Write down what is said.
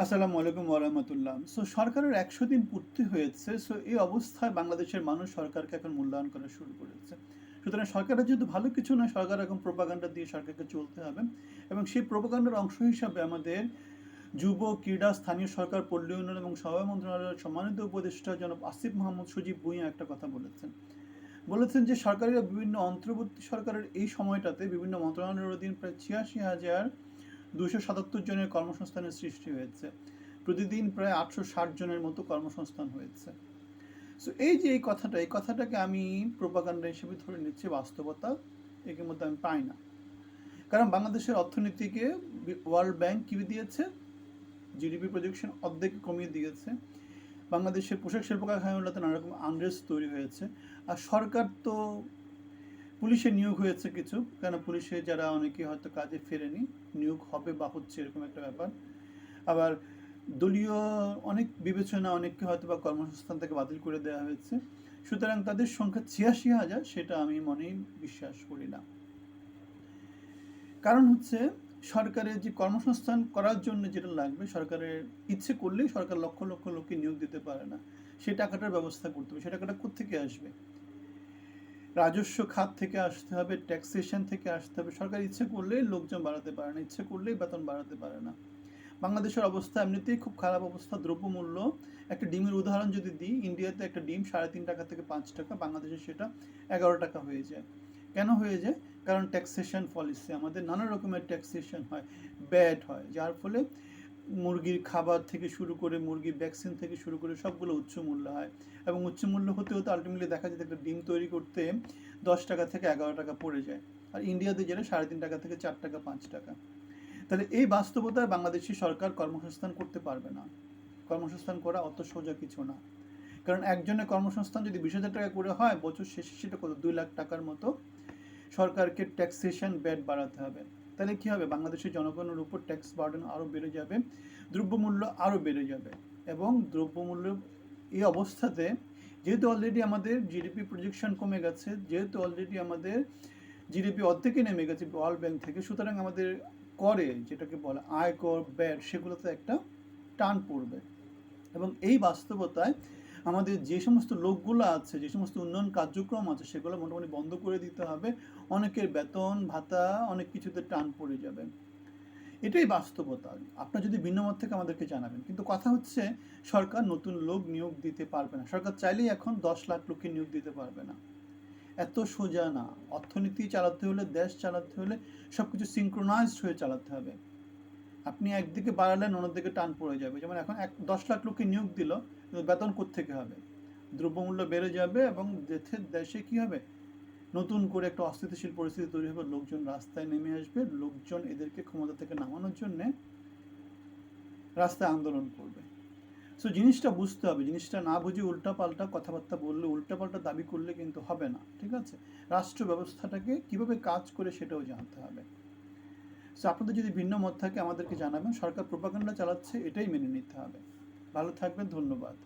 আসসালামু আলাইকুম ওরহমতুল্লাহ সো সরকারের একশো দিন পূর্তি হয়েছে সো এই অবস্থায় বাংলাদেশের মানুষ সরকারকে এখন মূল্যায়ন করা শুরু করেছে। সুতরাং সরকারের যেহেতু ভালো কিছু নয়, সরকার এখন প্রোপাগান্ডা দিয়ে সরকারকে চলতে হবে এবং সেই প্রোপাগান্ডার অংশ হিসাবে আমাদের যুব, ক্রীড়া, স্থানীয় সরকার, পল্লী উন্নয়ন এবং সভা মন্ত্রণালয়ের সম্মানিত উপদেষ্টা জনাব আসিফ মাহমুদ সজীব ভুঁইয়া একটা কথা বলেছেন। বলেছেন যে সরকারের বিভিন্ন অন্তর্বর্তী সরকারের এই সময়টাতে বিভিন্ন মন্ত্রণালয়ের অধীন প্রায় ছিয়াশি হাজার দুশো সাতাত্তর জনের কর্মসংস্থানের সৃষ্টি হয়েছে। প্রতিদিন প্রায় আটশো ষাট জনের মতো কর্মসংস্থান হয়েছে। সো এই যে এই কথাটা, এই কথাটাকে আমি প্রোপাগান্ডা হিসেবে ধরে নিচ্ছি, বাস্তবতা এর মধ্যে আমি পাই না। কারণ বাংলাদেশের অর্থনীতিকে ওয়ার্ল্ড ব্যাংক কী দিয়েছে? জিডিপি প্রজেকশন অর্ধেক কমিয়ে দিয়েছে। বাংলাদেশের পোশাক শিল্প কারখানাগুলোতে নানা রকম আনরেস্ট তৈরি হয়েছে। আর সরকার তো পুলিশে নিয়োগ হয়েছে কিছু কেন পুলিশে যারা অনেকে হয়তো কাজে ফেরেনি, নিয়োগ হবে বা হচ্ছে এরকম একটা ব্যাপার। আবার দলীয় অনেক বিবেচনা, অনেককে হয়তো বা কর্মসংস্থান থেকে বাতিল করে দেওয়া হয়েছে। সুতরাং তাদের সংখ্যা ছিয়াশি হাজার, সেটা আমি মনেই বিশ্বাস করি না। কারণ হচ্ছে সরকারের যে কর্মসংস্থান করার জন্য যেটা লাগবে, সরকারের ইচ্ছে করলেই সরকার লক্ষ লক্ষ লোককে নিয়োগ দিতে পারে না। সেই টাকাটার ব্যবস্থা করতে হবে। সে টাকাটা কোথেকে আসবে? রাজস্ব খাত থেকে আসতে হবে ট্যাক্সেশন থেকে আসতে হবে। সরকার ইচ্ছে করলেই লোকজন বাড়াতে পারে না, ইচ্ছে করলেই বেতন বাড়াতে পারে না। বাংলাদেশের অবস্থা এমনিতেই খুব খারাপ অবস্থা, দ্রব্যমূল্য। একটা ডিমের উদাহরণ যদি দিই, ইন্ডিয়াতে একটা ডিম সাড়ে তিন টাকা থেকে পাঁচ টাকা, বাংলাদেশে সেটা এগারো টাকা হয়ে যায়। কেন হয়ে যায়? কারণ ট্যাক্সেশন পলিসি আমাদের নানা রকমের ট্যাক্সেশন হয় ব্যাড হয়, যার ফলে মুরগির খাবার থেকে শুরু করে মুরগির ভ্যাকসিন থেকে শুরু করে সবগুলো উচ্চ মূল্য হয়। এবং উচ্চ মূল্য হতে হতে আলটিমেটলি দেখা যায় একটা ডিম তৈরি করতে দশ টাকা থেকে এগারো টাকা পড়ে যায়। আর ইন্ডিয়াতে যেটা সাড়ে তিন টাকা থেকে চার টাকা, পাঁচ টাকা। তাহলে এই বাস্তবতায় বাংলাদেশি সরকার কর্মসংস্থান করতে পারবে না। কর্মসংস্থান করা অত সোজা কিছু না। কারণ একজনের কর্মসংস্থান যদি বিশ হাজার টাকা করে হয়, বছর শেষে সেটা কত? দুই লাখ টাকার মতো সরকারকে ট্যাক্সেশন ব্যাট বাড়াতে হবে। তাহলে কী হবে? বাংলাদেশের জনগণের উপর ট্যাক্স বার্ডেন আরও বেড়ে যাবে, দ্রব্যমূল্য আরও বেড়ে যাবে এবং দ্রব্যমূল্য এই অবস্থাতে যেহেতু অলরেডি আমাদের জিডিপি প্রজেকশন কমে গেছে, যেহেতু অলরেডি আমাদের জিডিপি অর্ধেকে নেমে গেছে ওয়ার্ল্ড ব্যাংক থেকে, সুতরাং আমাদের করে যেটাকে বলে আয়কর ব্যাট সেগুলোতে একটা টান পড়বে এবং এই বাস্তবতায় আমাদের যে সমস্ত লোকগুলো আছে, যে সমস্ত উন্নয়ন কার্যক্রম আছে, সেগুলো মোটামুটি বন্ধ করে দিতে হবে। অনেকের বেতন, ভাতা, অনেক কিছুতে টান পড়ে যাবে। এটাই বাস্তবতা। আপনার যদি ভিন্ন মত থেকে, আমাদেরকে জানাবেন। কিন্তু কথা হচ্ছে, সরকার নতুন লোক নিয়োগ দিতে পারবে না। সরকার চাইলেই এখন দশ লাখ লোককে নিয়োগ দিতে পারবে না। এত সোজা না। অর্থনীতি চালাতে হলে, দেশ চালাতে হলে সব কিছু সিঙ্ক্রোনাইজড হয়ে চালাতে হবে। আপনি একদিকে বাড়ালেন, অন্যদিকে টান পড়ে যাবে। যেমন এখন এক, দশ লাখ লোককে নিয়োগ দিল বেতন থেকে হবে? দ্রব্যমূল্য বেড়ে যাবে এবং দেশের দেশে কী হবে? নতুন করে একটা অস্থিতিশীল পরিস্থিতি তৈরি হবে, লোকজন রাস্তায় নেমে আসবে, লোকজন এদেরকে ক্ষমতা থেকে নামানোর জন্যে রাস্তায় আন্দোলন করবে। সো জিনিসটা বুঝতে হবে, জিনিসটা না বুঝে উল্টাপাল্টা কথাবার্তা বললে, উল্টাপাল্টা দাবি করলে কিন্তু হবে না, ঠিক আছে? রাষ্ট্র ব্যবস্থাটাকে কীভাবে কাজ করে সেটাও জানতে হবে। সো আপনাদের যদি ভিন্ন মত থাকে আমাদেরকে জানাবেন। সরকার প্রোপাগান্ডা চালাচ্ছে, এটাই মেনে নিতে হবে। ভালো থাকবেন, ধন্যবাদ।